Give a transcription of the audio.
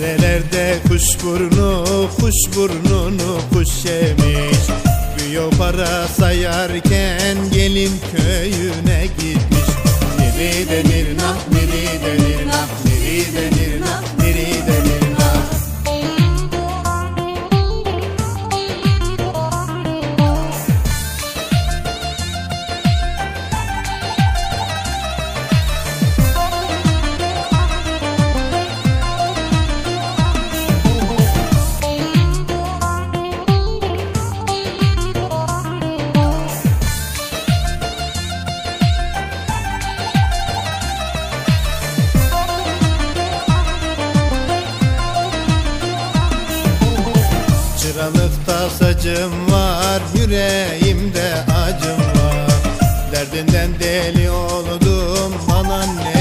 Derelerde kuş burnu, kuş burnunu kuş yemiş. Güyo para sayarken gelin köyüne gitmiş. Neri denir nah, neri denir Liralıkta saçım var yüreğimde acım var. Derdinden deli oldum anneanne